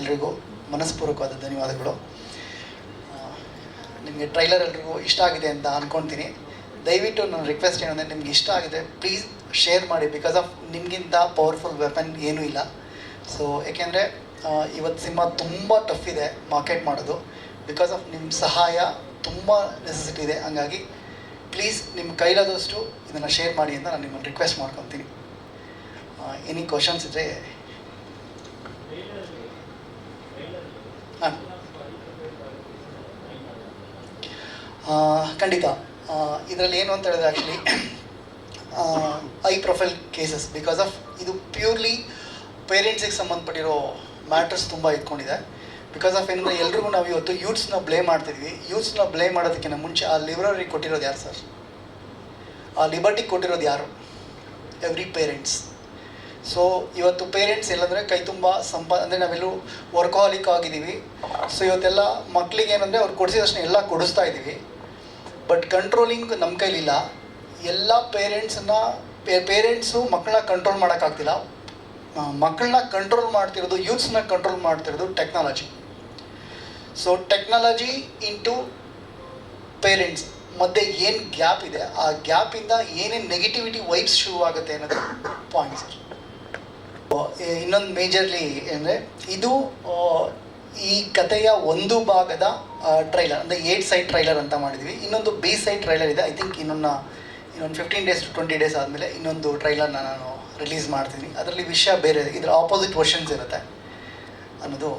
ಎಲ್ರಿಗೂ ಮನಸ್ಪೂರ್ವಕವಾದ ಧನ್ಯವಾದಗಳು. ನಿಮಗೆ ಟ್ರೈಲರ್ ಎಲ್ರಿಗೂ ಇಷ್ಟ ಆಗಿದೆ ಅಂತ ಅಂದ್ಕೊಳ್ತೀನಿ ದಯವಿಟ್ಟು ನನ್ನ ರಿಕ್ವೆಸ್ಟ್ ಏನಂದರೆ ನಿಮ್ಗೆ ಇಷ್ಟ ಆಗಿದೆ ಪ್ಲೀಸ್ ಶೇರ್ ಮಾಡಿ ಬಿಕಾಸ್ ಆಫ್ ನಿಮಗಿಂತ ಪವರ್ಫುಲ್ ವೆಪನ್ ಏನೂ ಇಲ್ಲ. ಸೊ ಏಕೆಂದರೆ ಇವತ್ತು ಸಿನಿಮಾ ತುಂಬ ಟಫ್ ಇದೆ ಮಾರ್ಕೆಟ್ ಮಾಡೋದು. ಬಿಕಾಸ್ ಆಫ್ ನಿಮ್ಮ ಸಹಾಯ ತುಂಬ ನೆಸೆಸಿಟಿ ಇದೆ. ಹಂಗಾಗಿ ಪ್ಲೀಸ್ ನಿಮ್ಮ ಕೈಲಾದಷ್ಟು ಇದನ್ನು ಶೇರ್ ಮಾಡಿ ಅಂತ ನಾನು ನಿಮ್ಮನ್ನು ರಿಕ್ವೆಸ್ಟ್ ಮಾಡ್ಕೊತೀನಿ. ಎನಿ ಕ್ವಶನ್ಸ್ ಇದ್ದರೆ ಹಾಂ ಖಂಡಿತ. ಇದರಲ್ಲಿ ಏನು ಅಂತ ಹೇಳಿದ್ರೆ actually high profile cases because of ಇದು ಪ್ಯೂರ್ಲಿ ಪೇರೆಂಟ್ಸಿಗೆ ಸಂಬಂಧಪಟ್ಟಿರೋ ಮ್ಯಾಟ್ರಸ್ ತುಂಬ ಇಟ್ಕೊಂಡಿದೆ. ಬಿಕಾಸ್ ಆಫ್ ಏನಂದರೆ ಎಲ್ರಿಗೂ ನಾವು ಇವತ್ತು ಯೂತ್ಸ್ನ ಬ್ಲೇಮ್ ಮಾಡ್ತಿದ್ವಿ. ಯೂತ್ಸ್ನ ಬ್ಲೇಮ್ ಮಾಡೋದಕ್ಕಿಂತ ಮುಂಚೆ ಆ ಲಿಬ್ರರಿ ಕೊಟ್ಟಿರೋದು ಯಾರು ಸರ್ ಆ ಲಿಬರ್ಟಿ ಕೊಟ್ಟಿರೋದು ಯಾರು? ಎವ್ರಿ ಪೇರೆಂಟ್ಸ್ ಸೊ ಇವತ್ತು ಪೇರೆಂಟ್ಸ್ ಎಲ್ಲಂದರೆ ಕೈ ತುಂಬ ಸಂಪ, ಅಂದರೆ ನಾವೆಲ್ಲೂ ವರ್ಕಾಲಿಕ್ ಆಗಿದ್ದೀವಿ. ಸೊ ಇವತ್ತೆಲ್ಲ ಮಕ್ಕಳಿಗೆ ಏನಂದರೆ ಅವ್ರು ತಕ್ಷಣ ಎಲ್ಲ ಕೊಡಿಸ್ತಾ ಇದ್ದೀವಿ. ಬಟ್ ಕಂಟ್ರೋಲಿಂಗ್ ನಮ್ಮ ಕೈಲಿಲ್ಲ. ಎಲ್ಲ ಪೇರೆಂಟ್ಸನ್ನ ಪೇರೆಂಟ್ಸು ಮಕ್ಕಳನ್ನ ಕಂಟ್ರೋಲ್ ಮಾಡೋಕ್ಕಾಗ್ತಿಲ್ಲ. ಮಕ್ಕಳನ್ನ ಕಂಟ್ರೋಲ್ ಮಾಡ್ತಿರೋದು ಯೂತ್ಸ್ನ ಕಂಟ್ರೋಲ್ ಮಾಡ್ತಿರೋದು technology so technology into parents ಮಧ್ಯೆ ಏನು ಗ್ಯಾಪ್ ಇದೆ? ಆ ಗ್ಯಾಪಿಂದ ಏನೇನು ನೆಗೆಟಿವಿಟಿ ವೈಬ್ಸ್ ಶುರು ಆಗುತ್ತೆ ಅನ್ನೋದು ಪಾಯಿಂಟ್ ಸರ್ ಇನ್ನೊಂದು ಮೇಜರ್ಲಿ ಅಂದರೆ ಇದು ಈ ಕಥೆಯ ಒಂದು ಭಾಗದ ಟ್ರೈಲರ್ ಅಂದರೆ ಏಟ್ ಸೈಡ್ ಟ್ರೈಲರ್ ಅಂತ ಮಾಡಿದ್ವಿ. ಇನ್ನೊಂದು ಬಿ ಸೈಡ್ ಟ್ರೈಲರ್ ಇದೆ. ಐ ಥಿಂಕ್ ಇನ್ನೊಂದು ಇನ್ನೊಂದು fifteen days to twenty days ಆದಮೇಲೆ ಇನ್ನೊಂದು ಟ್ರೈಲರ್ನ ನಾನು ರಿಲೀಸ್ ಮಾಡ್ತೀನಿ. ಅದರಲ್ಲಿ ವಿಷಯ ಬೇರೆ, ಇದರ ಆಪೋಸಿಟ್ ವರ್ಷನ್ಸ್ ಇರುತ್ತೆ ಅನ್ನೋದು.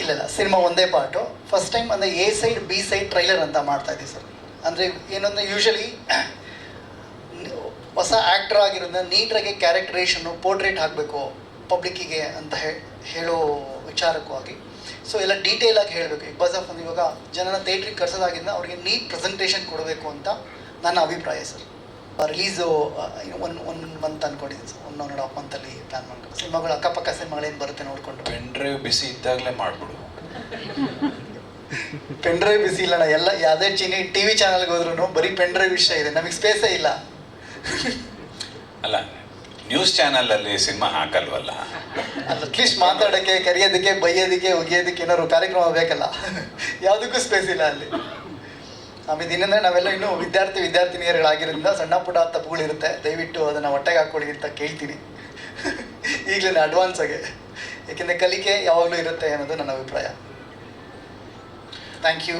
ಇಲ್ಲ ಇಲ್ಲ, ಸಿನಿಮಾ ಒಂದೇ ಪಾರ್ಟು ಫಸ್ಟ್ ಟೈಮ್ ಅಂದರೆ A side B side trailer ಅಂತ ಮಾಡ್ತಾ ಇದ್ದೀವಿ ಸರ್. ಅಂದರೆ ಏನಂದರೆ ಯೂಶಲಿ ಹೊಸ ಆ್ಯಕ್ಟರ್ ಆಗಿರೋದ್ರಿಂದ ನೀಟಾಗಿ ಕ್ಯಾರೆಕ್ಟರೇಷನ್ನು ಪೋರ್ಟ್ರೇಟ್ ಹಾಕಬೇಕು ಪಬ್ಲಿಕ್ಕಿಗೆ ಅಂತ ಹೇಳೋ ವಿಚಾರಕ್ಕೂ ಆಗಿ ಸೊ ಎಲ್ಲ ಡೀಟೇಲ್ ಆಗಿ ಹೇಳಬೇಕು. ಬಿಕಾಸ್ ಆಫ್ ಇವಾಗ ಜನನ ಥೇಟ್ರಿಗೆ ಕರ್ಸೋದಾಗಿಂದ ಅವ್ರಿಗೆ ನೀಟ್ ಪ್ರೆಸೆಂಟೇಷನ್ ಕೊಡಬೇಕು ಅಂತ ನನ್ನ ಅಭಿಪ್ರಾಯ sir release one one month ಅಂದ್ಕೊಂಡಿದ್ದೀನಿ sir one one and half ಮಂತಲ್ಲಿ plan ಮಾಡ್ಕೊಂಡು ಸಿನಿಮಾಗಳು ಅಕ್ಕಪಕ್ಕ ಸಿನಿಮಾಗಳೇನು ಬರುತ್ತೆ ನೋಡಿಕೊಂಡು. ಪೆನ್ ಡ್ರೈವ್ ಬಿಸಿ ಇದ್ದಾಗಲೇ ಮಾಡಿಬಿಡು. ಪೆನ್ ಡ್ರೈವ್ ಬಿಸಿ ಇಲ್ಲಣ್ಣ. ಎಲ್ಲ ಯಾವುದೇ ಚಿನಿ ಟಿ ವಿ ಚಾನಲ್ಗೆ ಹೋದ್ರೂ ಬರೀ ಪೆನ್ ಡ್ರೈವ್ ವಿಷಯ ಇದೆ. ನಮಗೆ ಸ್ಪೇಸೇ ಇಲ್ಲ. ಅಲ್ಲ ನ್ಯೂಸ್ ಚಾನಲ್ ಅಲ್ಲಿ ಸಿನಿಮಾ ಹಾಕಲ್ವಲ್ಲ? ಅಟ್ಲೀಸ್ಟ್ ಮಾತಾಡೋಕ್ಕೆ ಕರೆಯೋದಕ್ಕೆ, ಬೈಯೋದಕ್ಕೆ, ಒಗೆಯೋದಕ್ಕೆ ಏನಾದ್ರು ಕಾರ್ಯಕ್ರಮ ಬೇಕಲ್ಲ? ಯಾವುದಕ್ಕೂ ಸ್ಪೇಸ್ ಇಲ್ಲ ಅಲ್ಲಿ. ಆಮೇಲೆ ಇನ್ನಂದ್ರೆ ನಾವೆಲ್ಲ ಇನ್ನೂ ವಿದ್ಯಾರ್ಥಿ, ವಿದ್ಯಾರ್ಥಿನಿಯರುಗಳಾಗಿರೋದ್ರಿಂದ ಸಣ್ಣ ಪುಟ್ಟ ತಪ್ಪುಗಳಿರುತ್ತೆ ದಯವಿಟ್ಟು ಅದನ್ನು ಹೊಟ್ಟೆಗೆ ಹಾಕ್ಕೊಳ್ಳಿ ಅಂತ ಕೇಳ್ತೀನಿ. ಈಗಲೇ ಅಡ್ವಾನ್ಸ್ ಆಗಿ. ಏಕೆಂದರೆ ಕಲಿಕೆ ಯಾವಾಗಲೂ ಇರುತ್ತೆ ಅನ್ನೋದು ನನ್ನ ಅಭಿಪ್ರಾಯ. Thank you